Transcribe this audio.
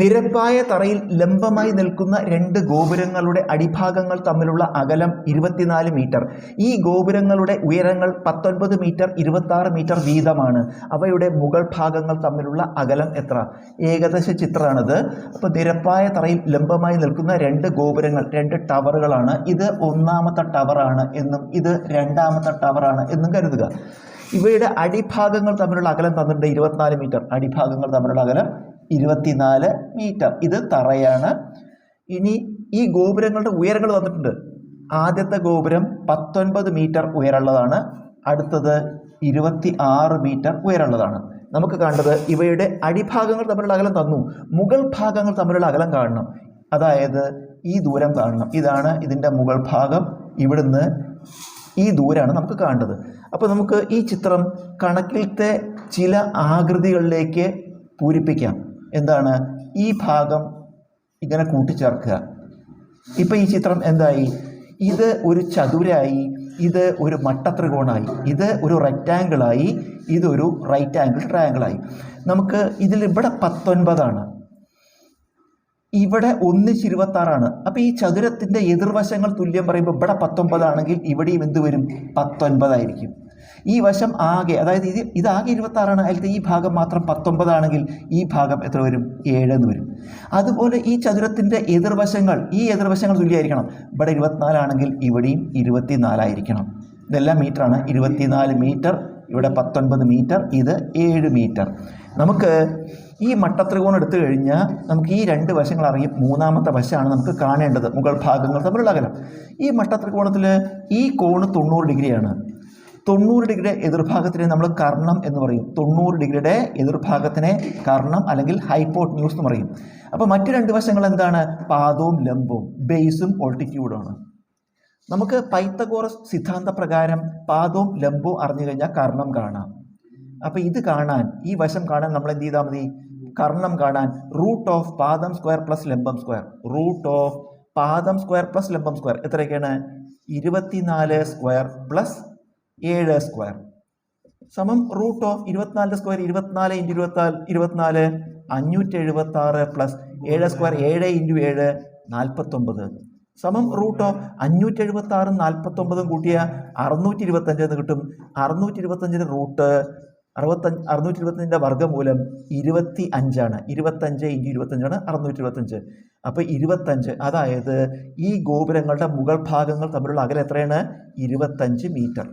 നിരപ്പായ തറയിൽ ലംബമായി നിൽക്കുന്ന രണ്ട് ഗോപുരങ്ങളുടെ അടിഭാഗങ്ങൾ തമ്മിലുള്ള അകലം ഇരുപത്തിനാല് മീറ്റർ. ഈ ഗോപുരങ്ങളുടെ ഉയരങ്ങൾ പത്തൊൻപത് മീറ്റർ ഇരുപത്തി മീറ്റർ വീതമാണ്. അവയുടെ മുകൾ ഭാഗങ്ങൾ തമ്മിലുള്ള അകലം എത്ര? ഏകദേശ ചിത്രമാണിത്. അപ്പോൾ നിരപ്പായ തറയിൽ ലംബമായി നിൽക്കുന്ന രണ്ട് ഗോപുരങ്ങൾ രണ്ട് ടവറുകളാണ്. ഇത് ഒന്നാമത്തെ ടവറാണ് എന്നും ഇത് രണ്ടാമത്തെ ടവറാണ് എന്നും കരുതുക. ഇവയുടെ അടിഭാഗങ്ങൾ തമ്മിലുള്ള അകലം തന്നിട്ടുണ്ട് ഇരുപത്തിനാല് മീറ്റർ. അടിഭാഗങ്ങൾ തമ്മിലുള്ള അകലം ഇരുപത്തിനാല് മീറ്റർ. ഇത് തറയാണ്. ഇനി ഈ ഗോപുരങ്ങളുടെ ഉയരങ്ങൾ വന്നിട്ടുണ്ട്. ആദ്യത്തെ ഗോപുരം പത്തൊൻപത് മീറ്റർ ഉയരമുള്ളതാണ്. അടുത്തത് ഇരുപത്തി ആറ് മീറ്റർ ഉയരമുള്ളതാണ്. നമുക്ക് കാണേണ്ടത് ഇവയുടെ അടിഭാഗങ്ങൾ തമ്മിലുള്ള അകലം തന്നു. മുകൾ ഭാഗങ്ങൾ തമ്മിലുള്ള അകലം കാണണം. അതായത് ഈ ദൂരം കാണണം. ഇതാണ് ഇതിന്റെ മുകൾ ഭാഗം. ഇവിടുന്ന് ഈ ദൂരമാണ് നമുക്ക് കാണേണ്ടത്. അപ്പോൾ നമുക്ക് ഈ ചിത്രം കണക്കിലത്തെ ചില ആകൃതികളിലേക്ക് പൂരിപ്പിക്കാം. എന്താണ്? ഈ ഭാഗം ഇങ്ങനെ കൂട്ടിച്ചേർക്കുക. ഇപ്പം ഈ ചിത്രം എന്തായി? ഇത് ഒരു ചതുരായി ഇത് ഒരു മട്ടത്രികോണായി ഇത് ഒരു റെക്റ്റാങ്കിളായി ഇതൊരു റൈറ്റ് ആംഗിൾ ട്രയാങ്കിളായി നമുക്ക് ഇതിൽ ഇവിടെ പത്തൊൻപതാണ്. ഇവിടെ ഒന്നിച്ച് ഇരുപത്തി ആറാണ് അപ്പോൾ ഈ ചതുരത്തിന്റെ എതിർവശങ്ങൾ തുല്യം പറയുമ്പോൾ ഇവിടെ പത്തൊമ്പതാണെങ്കിൽ ഇവിടെയും എന്ത് വരും? പത്തൊൻപതായിരിക്കും. ഈ വശം ആകെ അതായത് ഇത് ഇതാകെ ഇരുപത്തി ആറാണ് അതിലത്തെ ഈ ഭാഗം മാത്രം പത്തൊമ്പതാണെങ്കിൽ ഈ ഭാഗം എത്ര വരും? ഏഴ് എന്ന് വരും. അതുപോലെ ഈ ചതുരത്തിന്റെ എതിർവശങ്ങൾ ഈ എതിർവശങ്ങൾ തുല്യമായിരിക്കണം. ഇവിടെ ഇരുപത്തിനാലാണെങ്കിൽ ഇവിടെയും ഇരുപത്തിനാലായിരിക്കണം. ഇതെല്ലാം മീറ്ററാണ്. ഇരുപത്തിനാല് മീറ്റർ ഇവിടെ പത്തൊൻപത് മീറ്റർ ഇത് ഏഴ് മീറ്റർ. നമുക്ക് ഈ മട്ടത്രികോണം എടുത്തു കഴിഞ്ഞാൽ നമുക്ക് ഈ രണ്ട് വശങ്ങൾ അറിയും. മൂന്നാമത്തെ വശമാണ് നമുക്ക് കാണേണ്ടത് മുകൾ ഭാഗങ്ങൾ തമ്മിലുള്ള അകലം. ഈ മട്ടത്രികോണത്തിൽ ഈ കോണ് തൊണ്ണൂറ് ഡിഗ്രിയാണ്. തൊണ്ണൂറ് ഡിഗ്രിയുടെ എതിർഭാഗത്തിനെ നമ്മൾ കർണം എന്ന് പറയും. തൊണ്ണൂറ് ഡിഗ്രിയുടെ എതിർഭാഗത്തിനെ കർണം അല്ലെങ്കിൽ ഹൈപ്പോട്ട് ന്യൂസ് എന്ന് പറയും. അപ്പോൾ മറ്റു രണ്ട് വശങ്ങൾ എന്താണ്? പാദവും ലംബവും ബേസും ഓൾട്ടിറ്റ്യൂഡുമാണ് നമുക്ക് പൈത്തഗോറസ് സിദ്ധാന്ത പ്രകാരം പാദവും ലംബവും അറിഞ്ഞു കഴിഞ്ഞാൽ കർണം കാണാം. അപ്പോൾ ഇത് കാണാൻ ഈ വശം കാണാൻ നമ്മൾ എന്ത് ചെയ്താൽ മതി? കർണം കാണാൻ റൂട്ട് ഓഫ് പാദം സ്ക്വയർ പ്ലസ് ലംബം സ്ക്വയർ റൂട്ട് ഓഫ് പാദം സ്ക്വയർ പ്ലസ് ലംബം സ്ക്വയർ എത്രയൊക്കെയാണ്? ഇരുപത്തിനാല് സ്ക്വയർ പ്ലസ് ഏഴ് സ്ക്വയർ. സമം റൂട്ട് ഓഫ് ഇരുപത്തിനാലിന്റെ സ്ക്വയർ ഇരുപത്തിനാല് ഇന്റു ഇരുപത്തിനാല് ഇരുപത്തിനാല് അഞ്ഞൂറ്റി എഴുപത്തി ആറ് പ്ലസ് ഏഴ് സ്ക്വയർ ഏഴ് ഇന്റു ഏഴ് നാൽപ്പത്തൊമ്പത്. സമം റൂട്ട് ഓഫ് അഞ്ഞൂറ്റി എഴുപത്തി ആറും നാൽപ്പത്തൊമ്പതും കൂട്ടിയ അറുന്നൂറ്റി ഇരുപത്തഞ്ച് എന്ന് കിട്ടും. അറുന്നൂറ്റി ഇരുപത്തഞ്ചിന് റൂട്ട് അറുപത്തഞ്ച് അറുന്നൂറ്റി ഇരുപത്തഞ്ചിന്റെ വർഗമൂലം ഇരുപത്തി അഞ്ചാണ് ഇരുപത്തഞ്ച് ഇന്റു ഇരുപത്തഞ്ചാണ് അറുന്നൂറ്റി ഇരുപത്തഞ്ച് അപ്പോൾ ഇരുപത്തഞ്ച് അതായത് ഈ ഗോപുരങ്ങളുടെ മുകൾ ഭാഗങ്ങൾ തമ്മിലുള്ള അകലം എത്രയാണ്? ഇരുപത്തഞ്ച് മീറ്റർ.